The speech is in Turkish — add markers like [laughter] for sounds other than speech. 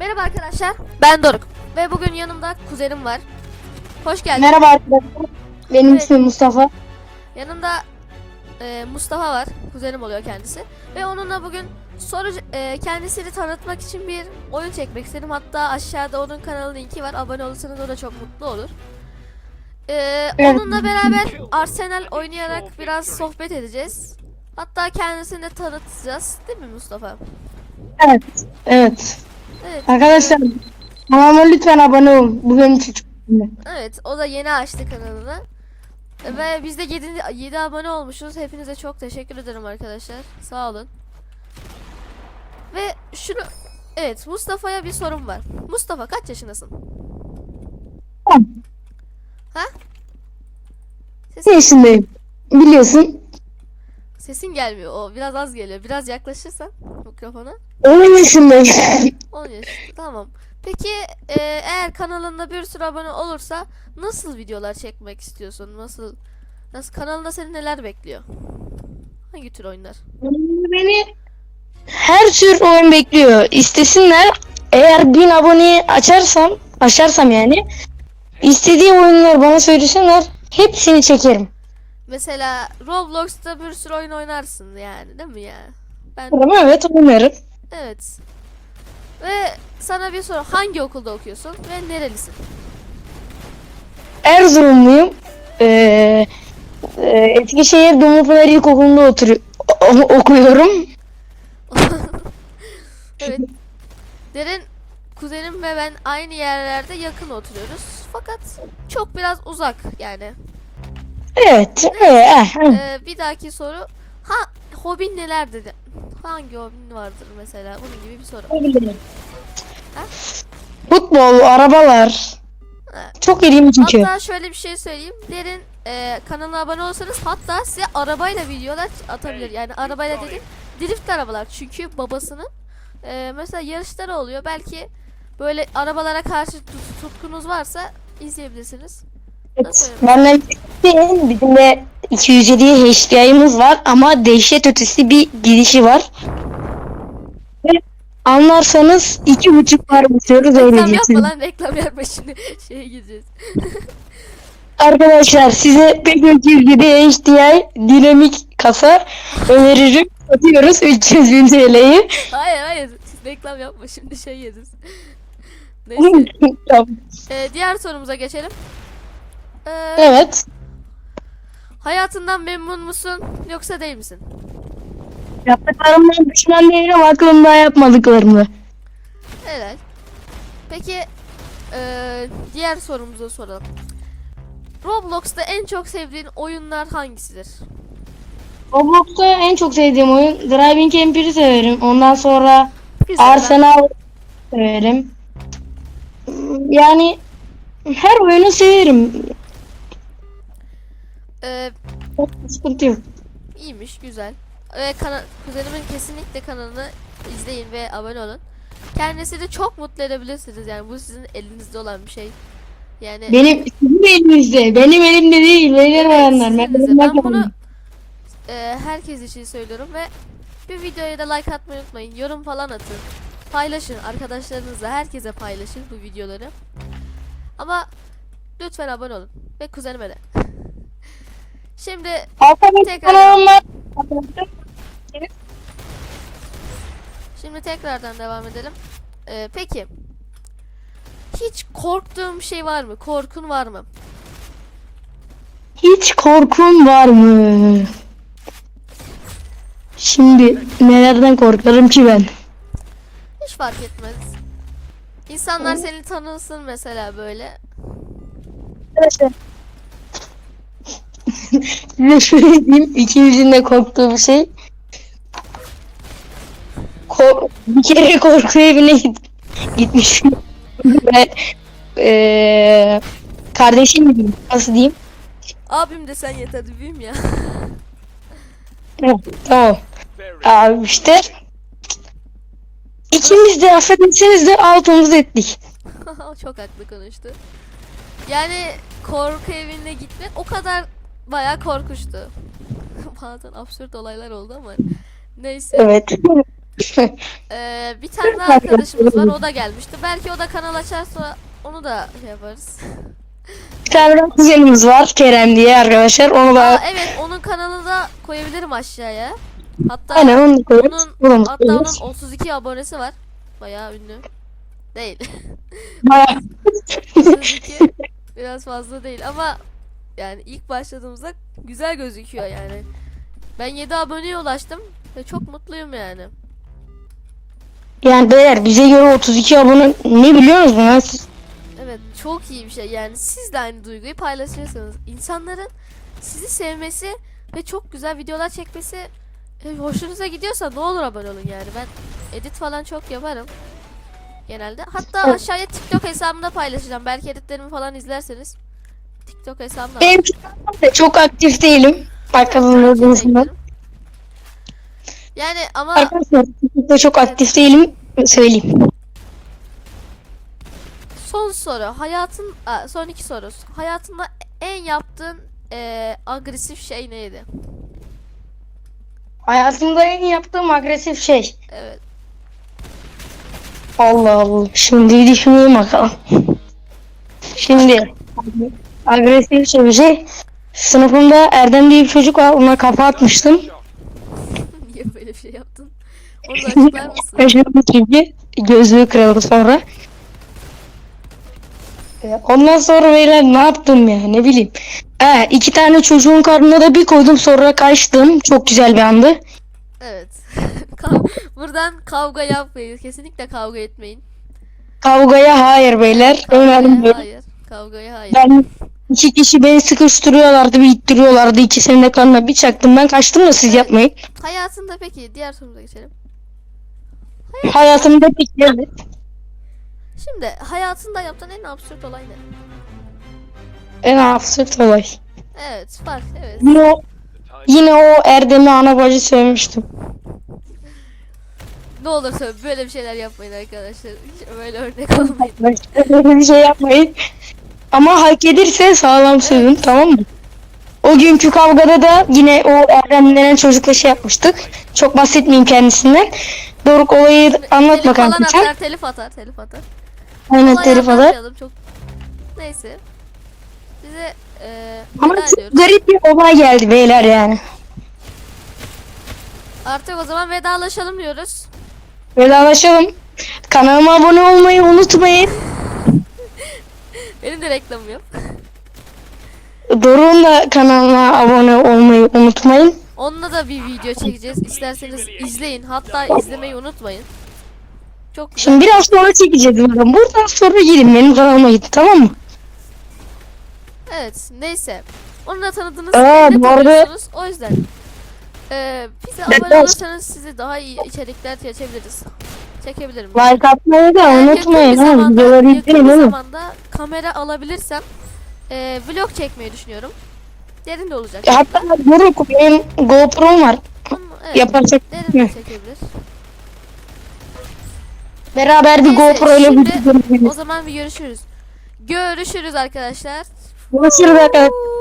Merhaba arkadaşlar. Ben Doruk. Ve bugün yanımda kuzenim var. Hoş geldin. Merhaba arkadaşlar. Benim Evet. ismim Mustafa. Yanımda e, Mustafa var. Kuzenim oluyor kendisi. Ve onunla bugün soru e, kendisini tanıtmak için bir oyun çekmek istedim. Hatta aşağıda onun kanalı linki var. Abone olursanız o da çok mutlu olur. E, Evet. Onunla beraber Arsenal oynayarak biraz sohbet edeceğiz. Hatta kendisini de tanıtacağız. Değil mi Mustafa? Evet. Evet. Evet. Arkadaşlar kanalıma lütfen abone olun. Bu benim için çok önemli. Evet o da yeni açtı kanalını. Ve biz de 7, 7 abone olmuşuz. Hepinize çok teşekkür ederim arkadaşlar. Sağ olun. Ve şunu Evet Mustafa'ya bir sorum var. Mustafa kaç yaşındasın? On. Ha? Bir Sesin, yaşındayım. Biliyorsun. Sesin gelmiyor. O biraz az geliyor. Biraz yaklaşırsan mikrofona. 10 yaşındayım. 10 yaş. Tamam. Peki e, eğer kanalında bir sürü abone olursa nasıl videolar çekmek istiyorsun? Nasıl Nasıl kanalında seni neler bekliyor? Hangi tür oyunlar? Beni her tür oyun bekliyor. İstesinler. Eğer 1000 aboneyi açarsam, açarsam yani istediği oyunları bana söylesinler. Hepsini çekerim. Mesela Roblox'ta bir sürü oyun oynarsın yani değil mi ya? Ben evet oynarım. evet. Ve sana bir soru. Hangi okulda okuyorsun ve nerelisin? Erzurumluyum. Ee, e, Eskişehir Dumlupınar İlkokulu'nda oturuyor, okuyorum. [laughs] evet. Derin kuzenim ve ben aynı yerlerde yakın oturuyoruz. Fakat çok biraz uzak yani. Evet. ee, eh, bir dahaki soru. Ha hobin neler dedi? Hangi hobin vardır mesela? Bunun gibi bir soru. Futbol, arabalar. Ha. Çok ilgimi çekiyor. Hatta şöyle bir şey söyleyeyim. Derin e, kanalına abone olsanız hatta size arabayla videolar atabilir. Yani arabayla dedim drift arabalar. Çünkü babasının e, mesela yarışları oluyor. Belki böyle arabalara karşı tut- tutkunuz varsa izleyebilirsiniz. Evet. Benden bizim de 207 HDI'miz var ama dehşet ötesi bir gidişi var. Ve anlarsanız iki buçuk var basıyoruz öyle Reklam yapma lan reklam yapma şimdi şeye gireceğiz. [laughs] Arkadaşlar size pek 207 HDI dinamik kasa öneririm. Satıyoruz 300 bin TL'yi. Hayır hayır reklam yapma şimdi şey yeriz. Neyse. Tamam. e, diğer sorumuza geçelim. E, evet. Hayatından memnun musun yoksa değil misin? Yaptıklarımdan pişman değilim aklımda yapmadıklarımı. Helal. Peki eee, diğer sorumuza soralım. Roblox'ta en çok sevdiğin oyunlar hangisidir? Roblox'ta en çok sevdiğim oyun Driving Camp'iri severim. Ondan sonra Güzel. Arsenal severim. Yani her oyunu severim. Eee, Sıkıntı yok. iyiymiş, güzel. Ve kana- kuzenimin kesinlikle kanalını izleyin ve abone olun. Kendisi de çok mutlu edebilirsiniz. Yani bu sizin elinizde olan bir şey. Yani Benim sizin elinizde. Benim elimde değil. Beyler Evet, bayanlar. sizin Ben, elinizde. Ben bunu bakmam. e, herkes için söylüyorum ve bir videoya da like atmayı unutmayın. Yorum falan atın. Paylaşın arkadaşlarınızla herkese paylaşın bu videoları. Ama lütfen abone olun ve kuzenime de. [laughs] Şimdi Tekrar- şimdi tekrardan devam edelim. E, peki hiç korktuğum şey var mı? Korkun var mı? hiç korkun var mı? Şimdi nelerden korkarım ki ben? Hiç fark etmez. İnsanlar seni tanısın mesela böyle. Arkadaşlar. Size şöyle diyeyim. İkimizin de korktuğu bir şey. Ko- bir kere korku evine git gitmişim. Ve eee kardeşim mi diyeyim? Nasıl diyeyim? Abim de sen yeter büyüğüm ya. Tamam. Abi işte. İkimiz de affederseniz de altımızı ettik. [laughs] Çok haklı konuştu. Yani korku evine gitmek o kadar bayağı korkuştu. [laughs] Bazen absürt olaylar oldu ama neyse. Evet. Ee, bir tane daha arkadaşımız var. O da gelmişti. Belki o da kanal açarsa onu da şey yaparız. Bir tane daha kuzenimiz var Kerem diye arkadaşlar. Onu da Aa, evet onun kanalını da koyabilirim aşağıya. Hatta aynen onu da koyarız. onun Bunu da hatta koyarız. onun 32 abonesi var. Bayağı ünlü. Değil. Bayağı- [laughs] 32 biraz fazla değil ama yani ilk başladığımızda güzel gözüküyor yani. Ben 7 aboneye ulaştım ve çok mutluyum yani. Yani beyler bize göre 32 abone ne biliyor musunuz lan siz? Evet çok iyi bir şey. Yani siz de aynı duyguyu paylaşırsanız insanların sizi sevmesi ve çok güzel videolar çekmesi e, hoşunuza gidiyorsa ne olur abone olun yani. Ben edit falan çok yaparım genelde. Hatta aşağıya TikTok hesabımda paylaşacağım. Belki editlerimi falan izlerseniz TikTok hesabımda var. Benim de çok aktif değilim. Eklerim. Yani ama Arkadaşlar TikTok'ta çok aktif değilim. Söyleyeyim. son soru hayatın son iki soru hayatında en yaptığın e, agresif şey neydi? Hayatımda en yaptığım agresif şey. Evet. Allah Allah. Şimdi düşüneyim bakalım. Şimdi agresif şey bir şey. Sınıfımda Erdem diye bir çocuk var. Ona kafa atmıştım. [laughs] Niye böyle bir şey yaptın? Onu da açıklar mısın? [laughs] Şaşırdı çünkü. Gözlüğü kırıldı sonra. Ee, Ondan sonra beyler ne yaptım ya ne bileyim. He, iki tane çocuğun karnına da bir koydum sonra kaçtım. Çok güzel bir andı. Evet. [laughs] Buradan kavga yapmayın. Kesinlikle kavga etmeyin. Kavgaya hayır beyler. Kavgaya Önemli. hayır. Kavgaya hayır. Ben iki kişi beni sıkıştırıyorlardı, bir ittiriyorlardı. İkisinin de kanına bir çaktım. Ben kaçtım da siz yapmayın. Hayatında peki diğer sorumuza geçelim. Hayatımda pek geldi. Şimdi hayatında yaptığın en absürt olay ne? En absürt olay. Evet, fark evet. Yine o, yine o Erdem'i ana bacı sevmiştim. Ne olursa böyle bir şeyler yapmayın arkadaşlar. Hiç böyle örnek olmayın. Böyle bir şey yapmayın. Ama hak edilse sağlam sövün tamam mı? O günkü kavgada da yine o Erdem denen çocukla şey yapmıştık. Çok bahsetmeyeyim kendisinden. Doruk olayı anlat telif bakalım sen. atar, telif atar, telif atar. Aynen telif anlatmayalım, Çok... Neyse. Size eee Ama çok ediyoruz. garip bir olay geldi beyler yani. Artık o zaman vedalaşalım diyoruz. Vedalaşalım. Kanalıma abone olmayı unutmayın. Benim de reklamım yok. Doruk'un da kanalına abone olmayı unutmayın. Onunla da bir video çekeceğiz. İsterseniz izleyin. Hatta izlemeyi unutmayın. Çok güzel. Şimdi biraz sonra çekeceğiz. bakalım. Buradan sonra gidin benim kanalıma gidin tamam mı? Evet. Neyse. Onu da tanıdınız. Aa, de bu arada-. O yüzden. Eee bize abone olursanız size daha iyi içerikler çekebiliriz. Çekebilirim. Like atmayı da Eğer unutmayın. Yakın bir zamanda, Videoları yakın izleyin bir oğlum. zamanda kamera alabilirsem eee vlog çekmeyi düşünüyorum. Derin de olacak. Hatta Doruk benim GoPro'm var. Ama evet, Yaparsak derin de çekebilir. beraber bir Neyse, GoPro ile şimdi video O çekebiliriz. zaman bir görüşürüz. Görüşürüz arkadaşlar. Görüşürüz arkadaşlar.